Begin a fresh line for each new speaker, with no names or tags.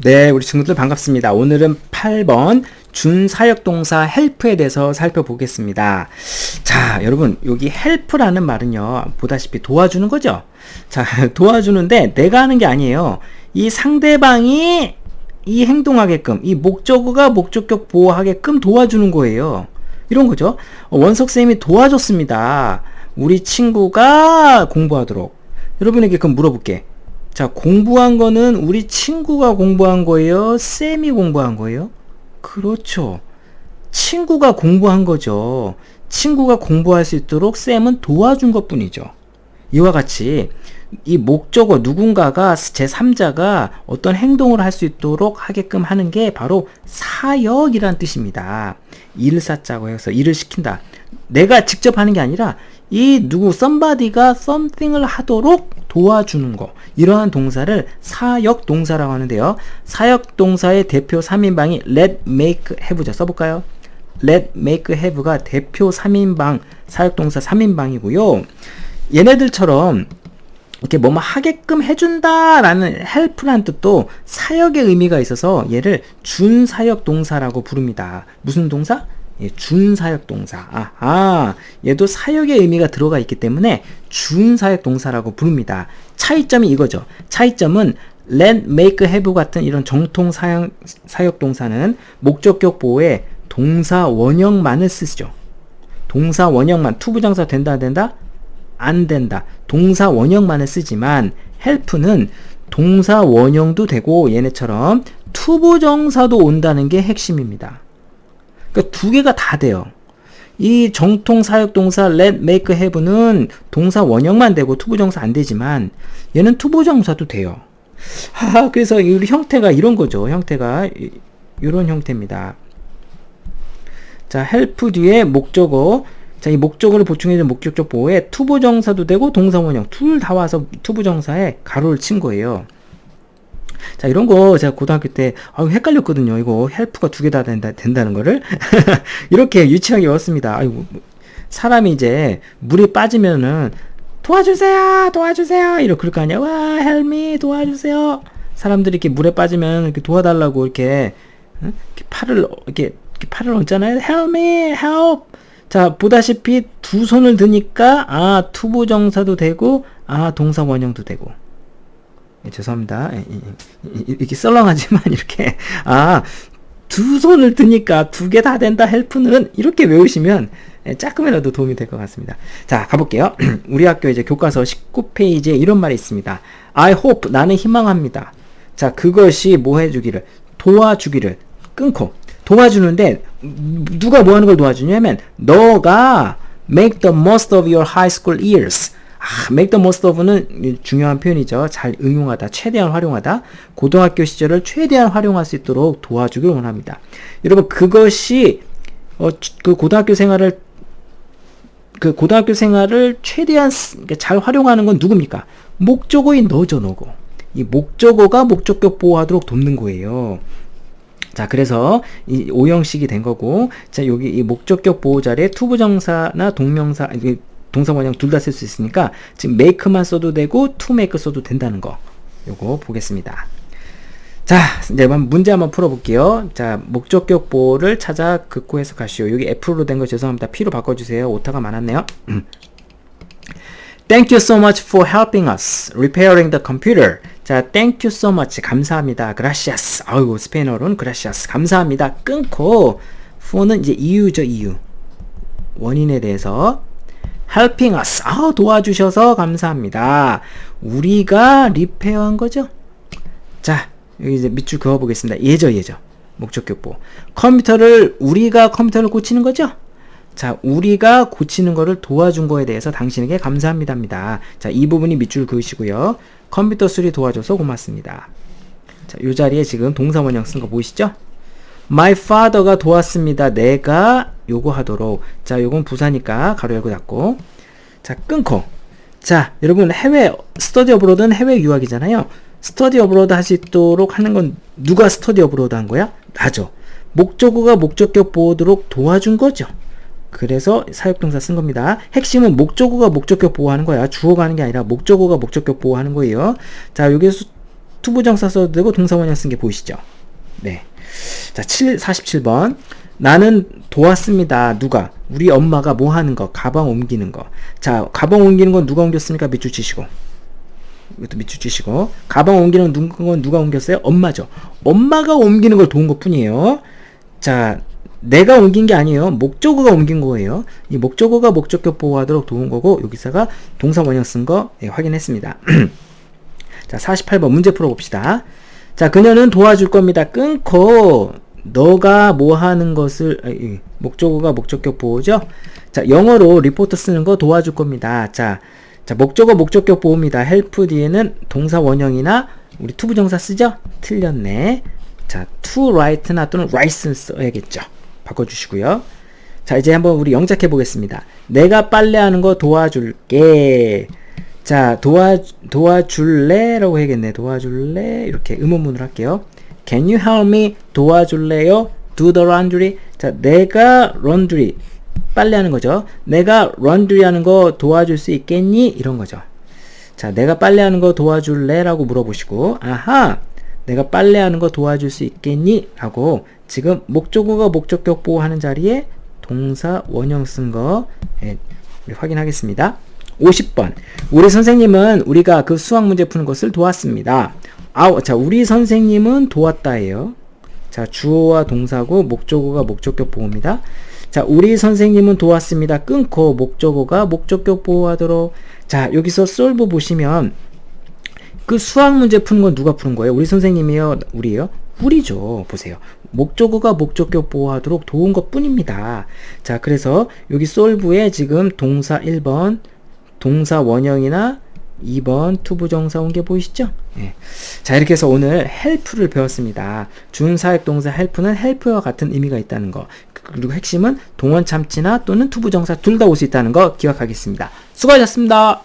네, 우리 친구들 반갑습니다. 오늘은 8번 준사역동사 help에 대해서 살펴보겠습니다. 자, 여러분, 여기 help라는 말은요, 보다시피 도와주는 거죠? 자, 도와주는데 내가 하는 게 아니에요. 이 상대방이 이 행동하게끔, 이 목적어가 목적격 보호하게끔 도와주는 거예요. 이런 거죠. 원석쌤이 도와줬습니다. 우리 친구가 공부하도록. 여러분에게 그럼 물어볼게. 자, 공부한 거는 우리 친구가 공부한 거예요? 쌤이 공부한 거예요? 그렇죠. 친구가 공부한 거죠. 친구가 공부할 수 있도록 쌤은 도와준 것 뿐이죠. 이와 같이 이 목적어 누군가가 제3자가 어떤 행동을 할 수 있도록 하게끔 하는 게 바로 사역이란 뜻입니다. 일을 쌓자고 해서 일을 시킨다. 내가 직접 하는 게 아니라 이 누구 somebody가 something을 하도록 도와주는 거 이러한 동사를 사역 동사라고 하는데요. 사역 동사의 대표 3인방이 let, make, have죠. 써볼까요? let, make, have가 대표 3인방 사역 동사 3인방이고요. 얘네들처럼 이렇게 뭐뭐 하게끔 해준다라는 help란 뜻도 사역의 의미가 있어서 얘를 준사역 동사라고 부릅니다. 무슨 동사? 예, 준사역 동사. 아, 아, 얘도 사역의 의미가 들어가 있기 때문에 준사역 동사라고 부릅니다. 차이점이 이거죠. 차이점은 let, make, have 같은 이런 정통 사역, 사역 동사는 목적격 보호에 동사 원형만을 쓰죠. 동사 원형만 투부정사 된다 안 된다? 안 된다. 동사 원형만을 쓰지만 help는 동사 원형도 되고 얘네처럼 투부정사도 온다는 게 핵심입니다. 그러니까 두 개가 다 돼요. 이 정통 사역 동사 let, make, have는 동사 원형만 되고 투부정사 안 되지만 얘는 투부정사도 돼요. 하, 그래서 우리 형태가 이런 거죠. 형태가 이런 형태입니다. 자, help 뒤에 목적어. 자, 이 목적어를 보충해준 목적적 보호에 투부정사도 되고 동사 원형 둘 다 와서 투부정사에 가로를 친 거예요. 자, 이런 거 제가 고등학교 때 아, 헷갈렸거든요. 이거 헬프가 두 개 다 된다, 된다는 거를. 이렇게 유치하게 외웠습니다. 아이고, 사람이 이제 물에 빠지면은 도와주세요! 도와주세요! 이렇게 그럴 거 아니야. 와, 헬미 도와주세요! 사람들이 이렇게 물에 빠지면 이렇게 도와달라고 이렇게, 응? 이렇게 팔을, 이렇게, 이렇게 팔을 얹잖아요. Me! Help! 자, 보다시피 두 손을 드니까, 아, 투부정사도 되고, 아, 동사 원형도 되고. 예, 죄송합니다. 예, 이렇게 썰렁하지만 이렇게 아 두 손을 드니까 두 개 다 된다 헬프는 이렇게 외우시면 예, 조금이라도 도움이 될 것 같습니다. 자 가볼게요. 우리 학교 이제 교과서 19페이지에 이런 말이 있습니다. I hope 나는 희망합니다. 자 그것이 뭐 해주기를 도와주기를 끊고 도와주는데 누가 뭐 하는 걸 도와주냐면 너가 make the most of your high school years 아, make the most of는 중요한 표현이죠. 잘 응용하다, 최대한 활용하다. 고등학교 시절을 최대한 활용할 수 있도록 도와주길 원합니다. 여러분, 그것이, 어, 그 고등학교 생활을, 그 고등학교 생활을 최대한 그러니까 잘 활용하는 건 누굽니까? 목적어인 너죠, 너고. 이 목적어가 목적격 보호하도록 돕는 거예요. 자, 그래서 이 오형식이 된 거고, 자, 여기 이 목적격 보호 자리에 투부정사나 동명사, 동사 원형 둘 다 쓸 수 있으니까 지금 make만 써도 되고 to make 써도 된다는 거 요거 보겠습니다. 자, 이제 문제 한번 풀어볼게요. 자, 목적격 보호를 찾아 긋고 해석하시오. 여기 F로 된 거 죄송합니다. P로 바꿔주세요. 오타가 많았네요. Thank you so much for helping us repairing the computer. 자, thank you so much. 감사합니다. gracias. 아이고, 스페인어로는 gracias. 감사합니다. 끊고, for는 이제 이유죠, 이유. 원인에 대해서 helping us. 아, 도와주셔서 감사합니다. 우리가 리페어한 거죠? 자, 여기 이제 밑줄 그어 보겠습니다. 예죠, 예죠. 목적격보. 컴퓨터를 우리가 컴퓨터를 고치는 거죠? 자, 우리가 고치는 거를 도와준 거에 대해서 당신에게 감사합니다입니다. 자, 이 부분이 밑줄 그으시고요. 컴퓨터 수리 도와줘서 고맙습니다. 자, 요 자리에 지금 동사 원형 쓴 거 보이시죠? My father가 도왔습니다. 내가 요거 하도록. 자, 요건 부사니까 가로 열고 닫고. 자, 끊고. 자, 여러분 해외 스터디 어브로드는 해외 유학이잖아요. 스터디 어브로드 할 수 있도록 하는 건 누가 스터디 어브로드 한 거야? 나죠. 목적어가 목적격 보호도록 도와준 거죠. 그래서 사역동사 쓴 겁니다. 핵심은 목적어가 목적격 보호하는 거야. 주어가 하는 게 아니라 목적어가 목적격 보호하는 거예요. 자, 여기서 투부정사 써도 되고 동사원형 쓴 게 보이시죠? 네. 자, 7, 47번. 나는 도왔습니다. 누가? 우리 엄마가 뭐 하는 거? 가방 옮기는 거. 자, 가방 옮기는 건 누가 옮겼습니까? 밑줄 치시고. 이것도 밑줄 치시고. 가방 옮기는 건 누가 옮겼어요? 엄마죠. 엄마가 옮기는 걸 도운 것 뿐이에요. 자, 내가 옮긴 게 아니에요. 목적어가 옮긴 거예요. 이 목적어가 목적격 보호하도록 도운 거고, 여기서가 동사 원형 쓴거 예, 확인했습니다. 자, 48번 문제 풀어봅시다. 자, 그녀는 도와줄 겁니다. 끊고, 너가 뭐 하는 것을, 아, 이, 목적어가 목적격 보호죠? 자, 영어로 리포트 쓰는 거 도와줄 겁니다. 자, 자, 목적어 목적격 보호입니다. help 뒤에는 동사 원형이나 우리 투부정사 쓰죠? 틀렸네. 자, to write나 또는 write는 써야겠죠. 바꿔주시고요. 자, 이제 한번 우리 영작해 보겠습니다. 내가 빨래하는 거 도와줄게. 자, 도와, 도와줄래? 라고 해야겠네. 도와줄래? 이렇게 의문문을 할게요. Can you help me? 도와줄래요? Do the laundry. 자, 내가 laundry. 빨래 하는 거죠. 내가 laundry 하는 거 도와줄 수 있겠니? 이런 거죠. 자, 내가 빨래 하는 거 도와줄래? 라고 물어보시고, 아하! 내가 빨래 하는 거 도와줄 수 있겠니? 라고 지금 목적어가 목적격 보호하는 자리에 동사 원형 쓴 거, 예, 우리 확인하겠습니다. 50번. 우리 선생님은 우리가 그 수학 문제 푸는 것을 도왔습니다. 아, 자, 우리 선생님은 도왔다예요. 자, 주어와 동사고 목적어가 목적격 보호입니다. 자, 우리 선생님은 도왔습니다. 끊고 목적어가 목적격 보호하도록. 자, 여기서 솔브 보시면 그 수학 문제 푸는 건 누가 푸는 거예요? 우리 선생님이요? 우리요? 우리죠. 보세요. 목적어가 목적격 보호하도록 도운 것 뿐입니다. 자, 그래서 여기 솔브에 지금 동사 1번, 동사 원형이나 2번 투부정사 온 게 보이시죠? 예. 자, 이렇게 해서 오늘 help를 배웠습니다. 준사역 동사 help는 help와 같은 의미가 있다는 거. 그리고 핵심은 동원 참치나 또는 투부정사 둘 다 올 수 있다는 거 기억하겠습니다. 수고하셨습니다.